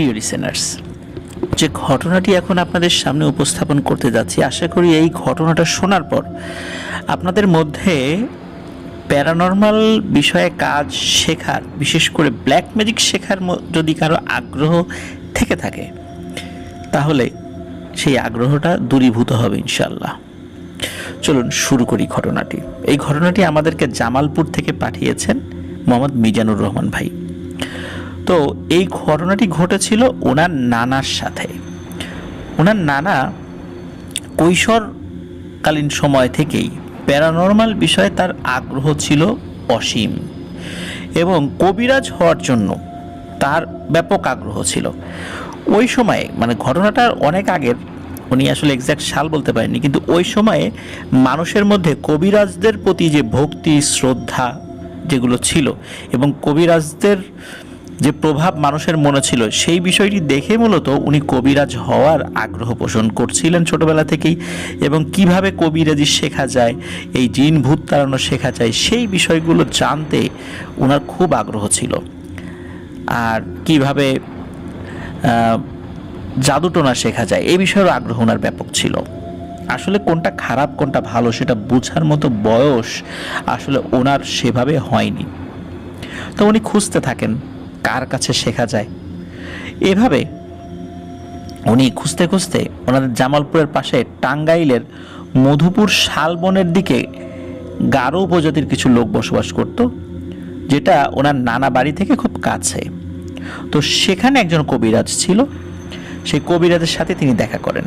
প্রিয় লিসেনার্স যে ঘটনাটি এখন আপনাদের সামনে উপস্থাপন করতে যাচ্ছি, আশা করি এই ঘটনাটা শোনার পর আপনাদের মধ্যে প্যারানর্মাল বিষয়ে কাজ শেখার, বিশেষ করে ব্ল্যাক ম্যাজিক শেখার যদি কারও আগ্রহ থেকে থাকে, তাহলে সেই আগ্রহটা দূরীভূত হবে ইনশাল্লাহ চলুন শুরু করি ঘটনাটি। এই ঘটনাটি আমাদেরকে জামালপুর থেকে পাঠিয়েছেন মোহাম্মদ মিজানুর রহমান ভাই। তো এই ঘটনাটি ঘটেছিল ওনার নানার সাথে। ওনার নানা কৈশোরকালীন সময় থেকেই প্যারানর্মাল বিষয়ে তার আগ্রহ ছিল অসীম এবং কবিরাজ হওয়ার জন্য তার ব্যাপক আগ্রহ ছিল। ওই সময়ে মানে ঘটনাটার অনেক আগের, উনি আসলে এক্স্যাক্ট সাল বলতে পারেননি, কিন্তু ওই সময়ে মানুষের মধ্যে কবিরাজদের প্রতি যে ভক্তি, শ্রদ্ধা যেগুলো ছিল এবং কবিরাজদের যে প্রভাব মানুষের মনে ছিল, সেই বিষয়টি দেখে মূলত উনি কবিরাজ হওয়ার আগ্রহ পোষণ করছিলেন ছোটবেলা থেকেই এবং কীভাবে কবিরাজি শেখা যায়, এই জিন ভূত তাড়ানো শেখা যায়, সেই বিষয়গুলো জানতে ওনার খুব আগ্রহ ছিল। আর কীভাবে জাদুটোনা শেখা যায় এই বিষয়েরও আগ্রহ ওনার ব্যাপক ছিল। আসলে কোনটা খারাপ, কোনটা ভালো সেটা বোঝার মতো বয়স আসলে ওনার সেভাবে হয়নি। তো উনি খুঁজতে থাকেন কার কাছে শেখা যায়। এভাবে উনি খুঁজতে খুঁজতে ওনাদের জামালপুরের পাশে টাঙ্গাইলের মধুপুর শালবনের দিকে গারো উপজাতির কিছু লোক বসবাস করত, যেটা ওনার নানা বাড়ি থেকে খুব কাছে। তো সেখানে একজন কবিরাজ ছিল, সেই কবিরাজের সাথে তিনি দেখা করেন।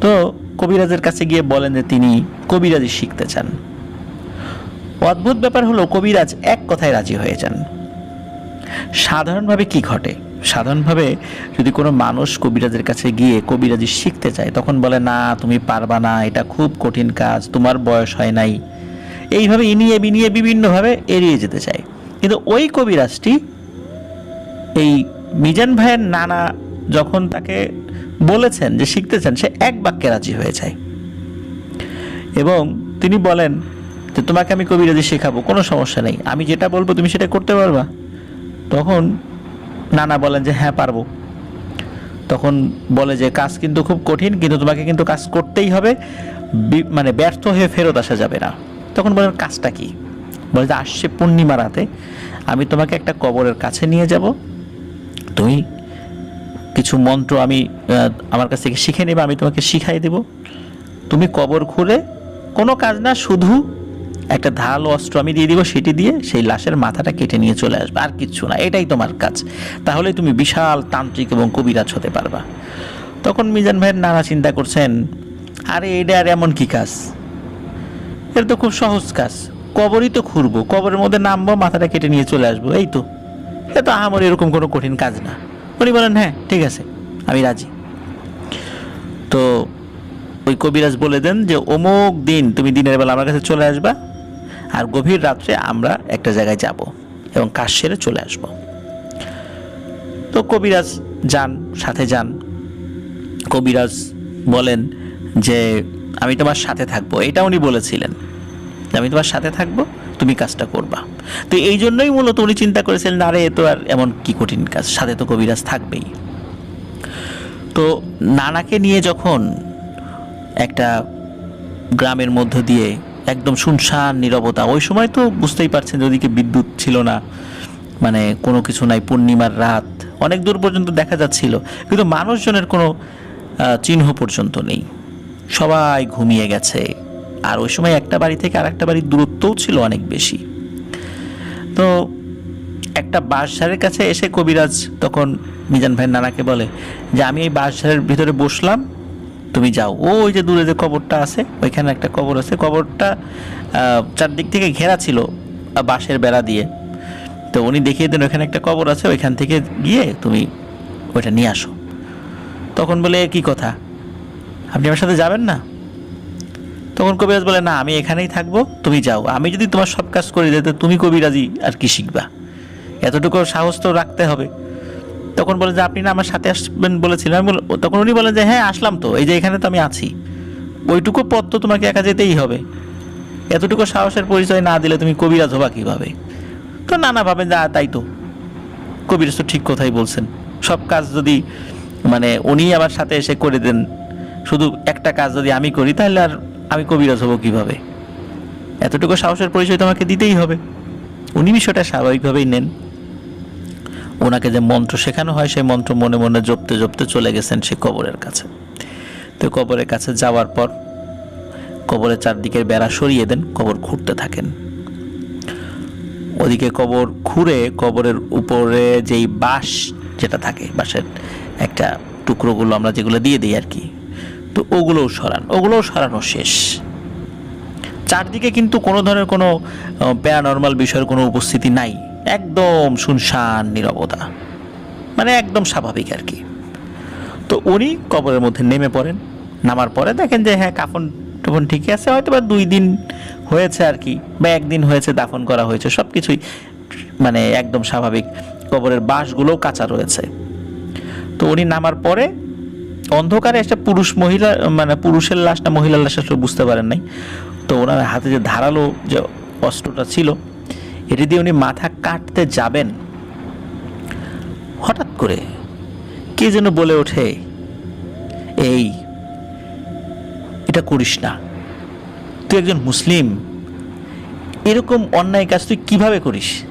তো কবিরাজের কাছে গিয়ে বলেন যে তিনি কবিরাজি শিখতে চান। অদ্ভুত ব্যাপার হলো কবিরাজ এক কথায় রাজি হয়ে যান। সাধারণভাবে কি ঘটে? সাধারণভাবে যদি কোনো মানুষ কবিরাজের কাছে গিয়ে কবিরাজি শিখতে চায়, তখন বলে, না, তুমি পারবা না, এটা খুব কঠিন কাজ, তোমার বয়স হয় নাই। এইভাবে ইনিয়ে বিনিয়ে বিভিন্নভাবে এড়িয়ে যেতে চায়। কিন্তু ওই কবিরাজটি, এই মিজান ভাইয়ের নানা যখন তাকে বলেছেন যে শিখতে চান সে এক বাক্যে রাজি হয়ে যায়। এবং তিনি বলেন যে, তোমাকে আমি কবিরাজি শেখাবো, কোনো সমস্যা নেই, আমি যেটা বলব তুমি সেটা করতে পারবা। তখন নানা বলেন যে হ্যাঁ পারব। তখন বলে যে, কাজ কিন্তু খুব কঠিন, কিন্তু তোমাকে কিন্তু কাজ করতেই হবে। মানে ব্যর্থ হয়ে ফেরত আসা যাবে না। তখন বলেন, কাজটা কি? বলে যে, আসছে পূর্ণিমা রাতে। আমি তোমাকে একটা কবরের কাছে নিয়ে যাব। তুমি কিছু মন্ত্র আমি আমার কাছ থেকে শিখে নেবে, আমি তোমাকে শিখাই দেব। তুমি কবর খুলে কোনো কাজ না, শুধু একটা ধারালো অস্ত্র আমি দিয়ে দিব, সেটি দিয়ে সেই লাশের মাথাটা কেটে নিয়ে চলে আসবে, আর কিচ্ছু না, এটাই তোমার কাজ। তাহলে তুমি বিশাল তান্ত্রিক এবং কবিরাজ হতে পারবা। তখন মিজান ভাইয়ের নানা চিন্তা করছেন, আরে, এটা আর এমন কি কাজ? এটা তো খুব সহজ কাজ, কবরই তো খুঁড়বো, কবরের মধ্যে নামবো, মাথাটা কেটে নিয়ে চলে আসব, এই তো। এ তো আমার এরকম কোনো কঠিন কাজ না। উনি বলেন হ্যাঁ ঠিক আছে, আমি রাজি। তো ওই কবিরাজ বলে দেন যে, অমুক দিন তুমি দিনের বেলা আমার কাছে চলে আসবা আর গভীর রাত্রে আমরা একটা জায়গায় যাব এবং কাজ সেরে চলে আসব। তো কবিরাজ যান, সাথে যান। কবিরাজ বলেন যে, আমি তোমার সাথে থাকব। এটা উনি বলেছিলেন। আমি তোমার সাথে থাকব, তুমি কাজটা করবা। তো এই জন্যই মূলত উনি চিন্তা করেছিলেন আরে এ তো আর এমন কি কঠিন কাজ, সাথে তো কবিরাজ থাকবেই। তো নানাকে নিয়ে যখন একটা গ্রামের মধ্য দিয়ে একদম শুনশান, নীরবতা। ওই সময় তো বুঝতেই পারছেন যে ওদিকে বিদ্যুৎ ছিল না। মানে কোনো কিছু নাই, পূর্ণিমার রাত। অনেক দূর পর্যন্ত দেখা যাচ্ছিল। কিন্তু মানুষজনের কোনো চিহ্ন পর্যন্ত নেই। সবাই ঘুমিয়ে গেছে। আর ওই সময় একটা বাড়ি থেকে আর একটা বাড়ির দূরত্বও ছিল অনেক বেশি। তো একটা বাঁশঝাড়ের কাছে এসে কবিরাজ তখন মিজান ভাইয়ের নানাকে বলে যে, আমি এই বাঁশঝাড়ের ভিতরে বসলাম তুমি যাও। ও ওই যে দূরে যে কবরটা আছে, ওইখানে একটা কবর আছে। কবরটা চারদিক থেকে ঘেরা ছিল বাঁশের বেড়া দিয়ে। তো উনি দেখিয়ে দেন, ওইখানে একটা কবর আছে, ওইখান থেকে গিয়ে তুমি ওইটা নিয়ে আসো। তখন বলে "এ কি কথা? আপনি আমার সাথে যাবেন না? তখন কবিরাজ বলে, না, আমি এখানেই থাকব, তুমি যাও। আমি যদি তোমার সব কাজ করে দিই তো তুমি কবিরাজি আর কি শিখবা? এতটুকু সাহস তো রাখতে হবে। তখন বলে যে আপনি না আমার সাথে আসবেন বলেছিলেন। আমি তখন উনি বলেন যে হ্যাঁ আসলাম তো। এই যে এখানে তো আমি আছি। ওইটুকু পথ তো তোমাকে একা যেতেই হবে। এতটুকু সাহসের পরিচয় না দিলে তুমি কবিরাজ হবা কীভাবে? তো নানা ভাবেন যে "আ, তাই তো। কবিরাজ তো ঠিক কথাই বলছেন। সব কাজ যদি মানে উনি আমার সাথে এসে করে দেন শুধু একটা কাজ যদি আমি করি তাহলে আর আমি কবিরাজ হব কীভাবে? এতটুকু সাহসের পরিচয় তোমাকে দিতেই হবে। উনি বিষয়টা স্বাভাবিকভাবেই নেন। ওনাকে যে মন্ত্র শেখানো হয়, সেই মন্ত্র মনে মনে জপতে জপতে চলে গেছেন সে কবরের কাছে। তো কবরের কাছে যাওয়ার পর কবরের চারদিকের বেড়া সরিয়ে দেন, কবর ঘুরতে থাকেন। ওদিকে কবর ঘুরে কবরের উপরে যেই বাঁশ যেটা থাকে, বাঁশের একটা টুকরোগুলো আমরা যেগুলো দিয়ে দিই আর কি, তো ওগুলোও সরান, ওগুলোও সরানো শেষ। চারদিকে কিন্তু কোনো ধরনের কোনো প্যারানর্মাল বিষয়ের কোনো উপস্থিতি নাই। একদম শুনশান, নীরবতা। মানে একদম স্বাভাবিক আর কি। তো উনি কবরের মধ্যে নেমে পড়েন। নামার পরে দেখেন যে হ্যাঁ কাফন টফন ঠিকই আছে। হয়তো বা দুই দিন হয়েছে আর কি, বা একদিন হয়েছে, দাফন করা হয়েছে। সব কিছুই মানে একদম স্বাভাবিক। কবরের বাঁশগুলোও কাঁচা রয়েছে। তো উনি নামার পরে অন্ধকারে একটা পুরুষ মহিলা মানে পুরুষের লাশ না মহিলার লাশ আসলে বুঝতে পারেন নাই। তো ওনার হাতে যে ধারালো যে অস্ত্রটা ছিল এটি দিয়ে উনি মাথা কাটতে যাবেন। হঠাৎ করে কে যেন বলে ওঠে, এই, এটা করিস না। তুই একজন মুসলিম। এরকম অন্যায় কাজ তুই কীভাবে করিস?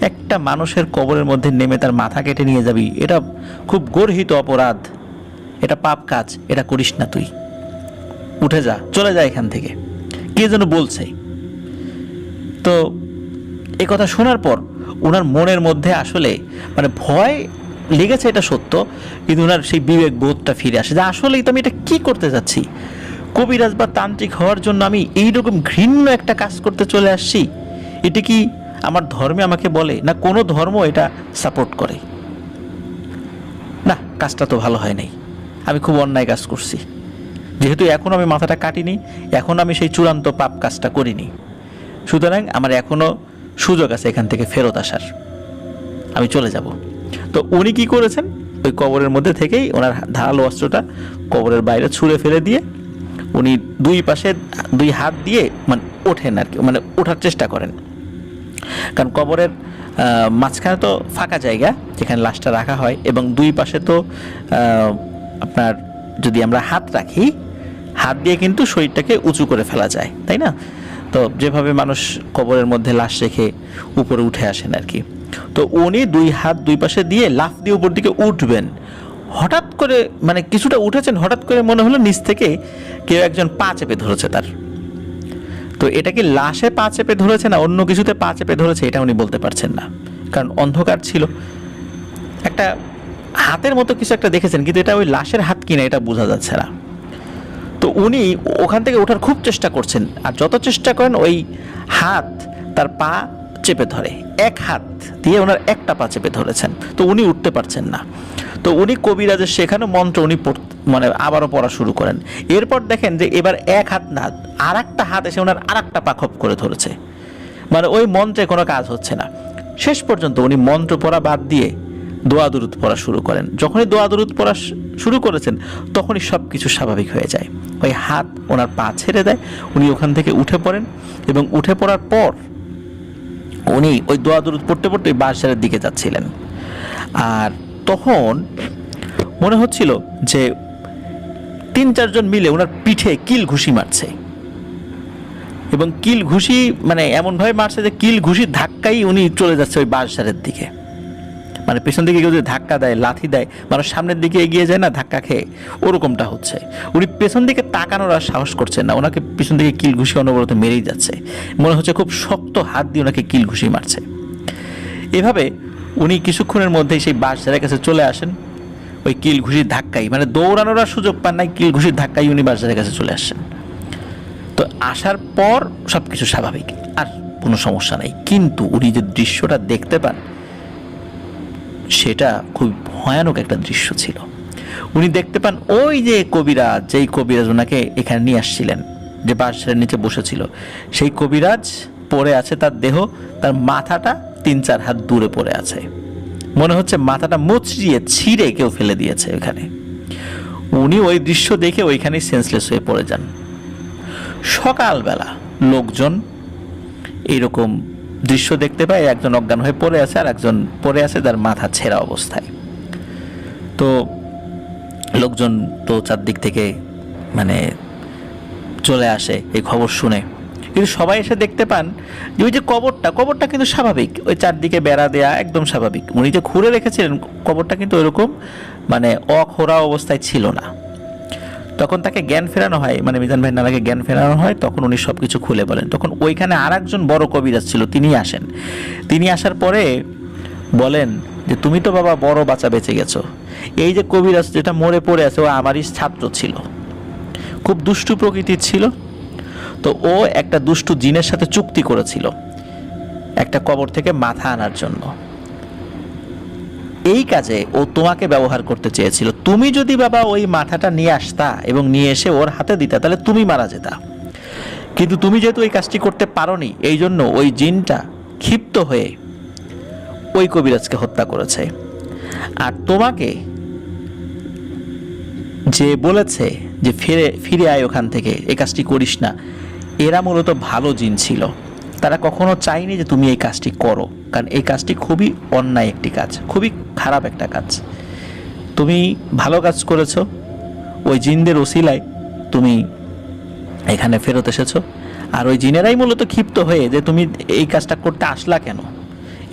একটা মানুষের কবরের মধ্যে নেমে তার মাথা কেটে নিয়ে যাবি। এটা খুব গর্হিত অপরাধ। এটা পাপ কাজ, এটা করিস না তুই। উঠে যা, চলে যা এখান থেকে। কে যেন বলছে। তো এ কথা শোনার পর ওনার মনের মধ্যে আসলে মানে ভয় লেগেছে এটা সত্য, কিন্তু ওনার সেই বিবেক বোধটা ফিরে আসে যে আসলেই তো আমি এটা কি করতে যাচ্ছি? কবিরাজ বা তান্ত্রিক হওয়ার জন্য আমি এইরকম ঘৃণ্য একটা কাজ করতে চলে আসছি? এটা কি আমার ধর্মে আমাকে বলে? না কোনো ধর্ম এটা সাপোর্ট করে? না, কাজটা তো ভালো হয় নাই। আমি খুব অন্যায় কাজ করছি। যেহেতু এখন আমি মাথাটা কাটিনি, এখন আমি সেই চূড়ান্ত পাপ কাজটা করিনি। সুতরাং আমার এখনও সুযোগ আছে এখান থেকে ফেরত আসার। আমি চলে যাব। তো উনি কি করেছেন? ওই কবরের মধ্যে থেকেই ওনার ধারালো অস্ত্রটা কবরের বাইরে ছুঁড়ে ফেলে দিয়ে উনি দুই পাশে দুই হাত দিয়ে মানে ওঠেন আর কি মানে ওঠার চেষ্টা করেন। কারণ কবরের মাঝখানে তো ফাঁকা জায়গা, যেখানে লাশটা রাখা হয়, এবং দুই পাশে তো আপনার যদি আমরা হাত রাখি, হাত দিয়ে কিন্তু শরীরটাকে উঁচু করে ফেলা যায়, তাই না? তো যেভাবে মানুষ কবরের মধ্যে লাশ রেখে উপরে উঠে আসেন আর কি। তো উনি দুই হাত দুই পাশে দিয়ে লাফ দিয়ে উপর দিকে উঠবেন। হঠাৎ করে মানে কিছুটা উঠেছেন, হঠাৎ করে মনে হলো নিচ থেকে কেউ একজন পা চেপে ধরেছে তার। তো এটা কি লাশে পা চেপে ধরেছে না অন্য কিছুতে পা চেপে ধরেছে এটা উনি বলতে পারছেন না। কারণ অন্ধকার ছিল। একটা হাতের মতো কিছু একটা দেখেছেন, কিন্তু এটা ওই লাশের হাত কিনা এটা বোঝা যাচ্ছে না। তো উনি ওখান থেকে ওঠার খুব চেষ্টা করছেন। আর যত চেষ্টা করেন, ওই হাত তার পা চেপে ধরে। এক হাত দিয়ে ওনার একটা পা চেপে ধরেছেন। তো উনি উঠতে পারছেন না। তো উনি কবিরাজের শেখানো মন্ত্র উনি মানে আবারও পড়া শুরু করেন। এরপর দেখেন যে এবার এক হাত না আর একটা হাত এসে ওনার আর একটা পা খপ করে ধরেছে। মানে ওই মন্ত্রে কোনো কাজ হচ্ছে না। শেষ পর্যন্ত উনি মন্ত্র পড়া বাদ দিয়ে দোয়া দুরুদ পড়া শুরু করেন। যখনই দোয়া দুরুদ পড়া শুরু করেছেন, তখনই সব কিছু স্বাভাবিক হয়ে যায়। ওই হাত ওনার পা ছেড়ে দেয়, উনি ওখান থেকে উঠে পড়েন এবং উঠে পড়ার পর উনি ওই দোয়া দুরুদ পড়তে পড়তে বাসারের দিকে যাচ্ছিলেন। আর তখন মনে হচ্ছিল যে তিন চারজন মিলে ওনার পিঠে কিল ঘুষি মারছে। এবং কিল ঘুষি মানে এমনভাবে মারছে যে কিল ঘুষির ধাক্কাই উনি চলে যাচ্ছে ওই বাঁশঝাড়ের দিকে। মানে পেছন দিকে কেউ যদি ধাক্কা দেয়, লাথি দেয়, মানুষ সামনের দিকে এগিয়ে যায় না, ধাক্কা খেয়ে, ওরকমটা হচ্ছে। উনি পেছন দিকে তাকানোর আর সাহস করছেন না, ওনাকে পেছন দিকে কিল ঘুষি অনবরত মেরেই যাচ্ছে। মনে হচ্ছে খুব শক্ত হাত দিয়ে ওনাকে কিল ঘুষি মারছে। এভাবে উনি কিছুক্ষণের মধ্যেই সেই বাস বাঁশঝাড়ের কাছে চলে আসেন। ওই কিল ঘুষির ধাক্কাই মানে দৌড়ানোর আর সুযোগ পান নাই কিল ঘুষির ধাক্কাই উনি বাঁশঝাড়ের কাছে চলে আসছেন তো আসার পর সব কিছু স্বাভাবিক, আর কোনো সমস্যা নেই। কিন্তু উনি যে দৃশ্যটা দেখতে পান সেটা খুব ভয়ানক একটা দৃশ্য ছিল। উনি দেখতে পান ওই যে কবিরাজ, যেই কবিরাজ ওনাকে এখানে নিয়ে আসছিলেন, যে বাঁশের নিচে বসেছিল। সেই কবিরাজ পড়ে আছে তার দেহ, তার মাথাটা তিন চার হাত দূরে পড়ে আছে। মনে হচ্ছে মাথাটা মুচড়িয়ে ছিঁড়ে কেউ ফেলে দিয়েছে ওখানে। উনি ওই দৃশ্য দেখে ওইখানেই সেন্সলেস হয়ে পড়ে যান। সকালবেলা লোকজন এইরকম দৃশ্য দেখতে পায়, একজন অজ্ঞান হয়ে পড়ে আছে আর একজন পড়ে আছে তার মাথা ছেঁড়া অবস্থায়। তো লোকজন তো চারদিক থেকে মানে চলে আসে এই খবর শুনে। কিন্তু সবাই এসে দেখতে পান যে ওই যে কবরটা কবরটা কিন্তু স্বাভাবিক। ওই চারদিকে বেড়া দেয়া একদম স্বাভাবিক। উনি যে খুঁড়ে রেখেছিলেন, কবরটা কিন্তু ওইরকম মানে অখোরা অবস্থায় ছিল না। তখন তাকে জ্ঞান ফেরানো হয় মানে মিজান ভাই নানাকে জ্ঞান ফেরানো হয়, তখন উনি সব কিছু খুলে বলেন। তখন ওইখানে আর একজন বড় কবিরাজ ছিল তিনি আসেন। তিনি আসার পরে বলেন যে, তুমি তো বাবা বড় বাচ্চা বেঁচে গেছো। এই যে কবিরাজ যেটা মরে পড়ে আছে, ও আমারই ছাত্র ছিল। খুব দুষ্টু প্রকৃতির ছিল। তো ও একটা দুষ্টু জিনের সাথে চুক্তি করেছিল, একটা কবর থেকে মাথা আনার জন্য। এই কাজে ও তোমাকে ব্যবহার করতে চেয়েছিল। তুমি যদি বাবা ওই মাথাটা নিয়ে আসতা এবং নিয়ে এসে ওর হাতে দিতা, তাহলে তুমি মারা যেতা। কিন্তু তুমি যেহেতু ওই কাজটি করতে পারোনি, এই জন্য ওই জিনটা ক্ষিপ্ত হয়ে ওই কবিরাজকে হত্যা করেছে। আর তোমাকে যে বলেছে যে ফিরে ফিরে আয় ওখান থেকে এই কাজটি করিস না, এরা মূলত ভালো জিন ছিল। তারা কখনো চায়নি যে তুমি এই কাজটি করো। কারণ এই কাজটি খুবই অন্যায় একটি কাজ, খুবই খারাপ একটা কাজ। তুমি ভালো কাজ করেছ, ওই জিনদের ওসিলায় তুমি এখানে ফেরত এসেছ। আর ওই জিনেরাই মূলত ক্ষিপ্ত হয়ে যে তুমি এই কাজটা করতে আসলা কেন?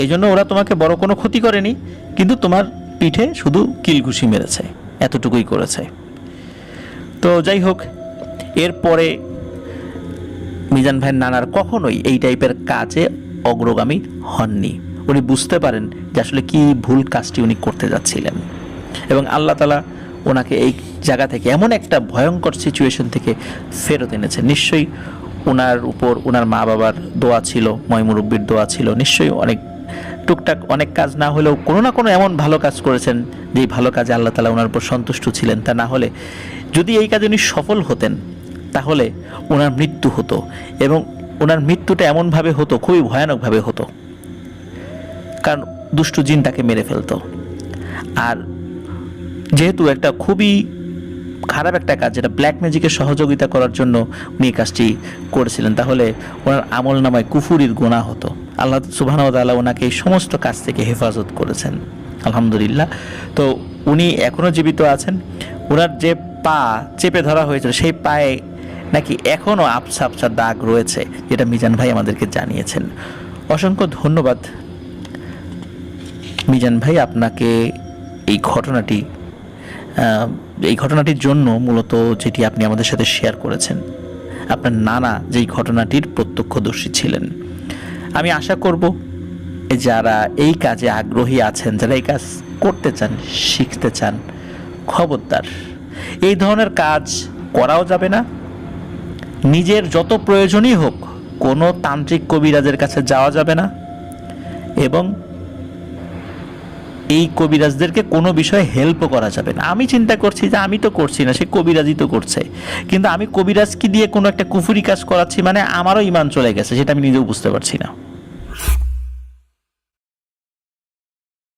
এই জন্য ওরা তোমাকে বড় কোনো ক্ষতি করেনি, কিন্তু তোমার পিঠে শুধু কিলঘুষি মেরেছে, এতটুকুই করেছে। তো যাই হোক, এরপরে মিজান ভাইয়ের নানার কখনোই এই টাইপের কাজে অগ্রগামী হননি। উনি বুঝতে পারেন যে আসলে কি ভুল কাজটি উনি করতে যাচ্ছিলেন। এবং আল্লাহ তালা ওনাকে এই জায়গা থেকে এমন একটা ভয়ঙ্কর সিচুয়েশন থেকে ফেরত এনেছে। নিশ্চয়ই ওনার উপর ওনার মা বাবার দোয়া ছিল ময়মুরব্বির দোয়া ছিল। নিশ্চয়ই অনেক টুকটাক অনেক কাজ না হলেও কোনো না কোনো এমন ভালো কাজ করেছেন যে এই ভালো কাজে আল্লাহ তালা ওনার উপর সন্তুষ্ট ছিলেন। তা না হলে যদি এই কাজে উনি সফল হতেন তাহলে ওনার মৃত্যু হতো এবং ওনার মৃত্যুটা এমনভাবে হতো, খুবই ভয়ানকভাবে হতো। কারণ দুষ্টু জিন তাকে মেরে ফেলতো। আর যেহেতু একটা খুবই খারাপ একটা কাজ, যেটা ব্ল্যাক ম্যাজিকের সহযোগিতা করার জন্য উনি এই কাজটি করেছিলেন, তাহলে ওনার আমল নামায় কুফুরির গোনা হতো। আল্লাহ সুবাহ তাল্লাহ ওনাকে এই সমস্ত কাজ থেকে হেফাজত করেছেন, আলহামদুলিল্লাহ। তো উনি এখনও জীবিত আছেন। ওনার যে পা চেপে ধরা হয়েছিল, সেই পায়ে নাকি এখনও আবছা আবছা দাগ রয়েছে, যেটা মিজান ভাই আমাদেরকে জানিয়েছেন। অসংখ্য ধন্যবাদ। মিজান ভাই, আপনাকে এই ঘটনাটি এই ঘটনাটির জন্য মূলত যেটি আপনি আমাদের সাথে শেয়ার করেছেন। আপনার নানা যেই ঘটনাটির প্রত্যক্ষদর্শী ছিলেন। আমি আশা করব যারা এই কাজে আগ্রহী আছেন, যারা এই কাজ করতে চান, শিখতে চান, খবরদার। এই ধরনের কাজ করাও যাবে না নিজের যত প্রয়োজনই হোক, কোনো তান্ত্রিক কবিরাজের কাছে যাওয়া যাবে না এবং এই কবিরাজদেরকে কোনো বিষয়ে হেল্পও করা যাবে না। আমি চিন্তা করছি যে আমি তো করছি না, সে কবিরাজই তো করছে। কিন্তু আমি কবিরাজকে দিয়ে কোনো একটা কুফুরি কাজ করাচ্ছি মানে আমারও ইমান চলে গেছে, সেটা আমি নিজেও বুঝতে পারছি না।